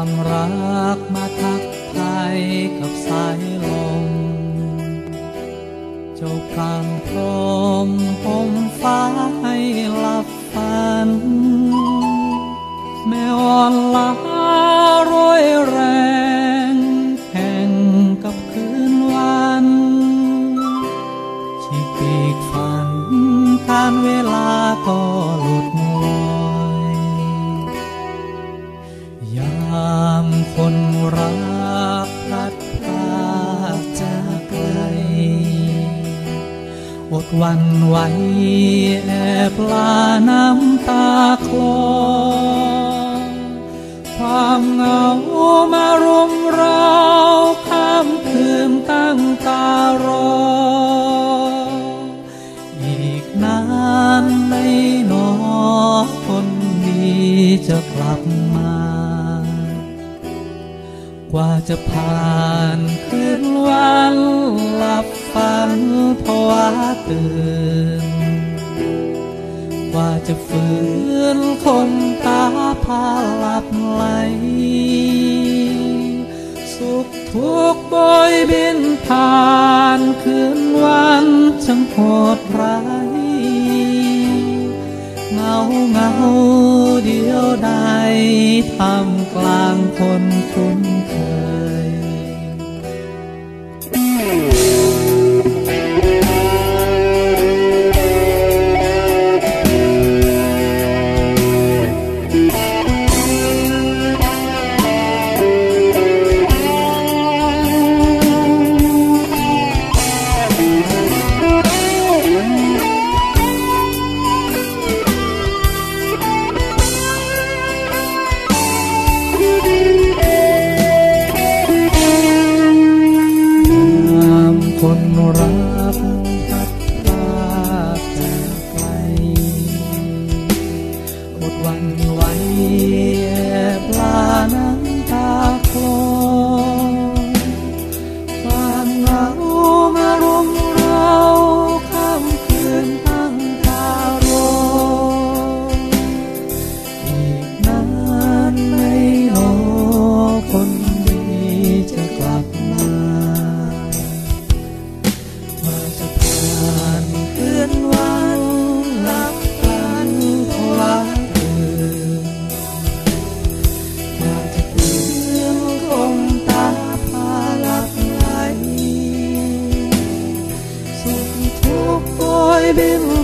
ความรักมาทักทายกับสายลม เจ้ากลางพรมผมฟ้าให้หลับฝัน แม่อ่อนลา อดวันไหวแอบลาน้ำตาคลอ ความเหงามารุมเราข้ามคืนตั้งตารอ อีกนานในหนอคนดีจะกลับมา กว่าจะผ่านคืนวันหลับ ตื่นกว่าจะฝืนคนตาพาหลับไหล สุขทุกข์โบยบินผ่านคืนวันช่างโหดร้ายเงาเงาเดียวดายทำกลางคนคุ้นเคย คนรักพัดพลาดจากไกลอดวันไหวแอบลาน้ำ สุ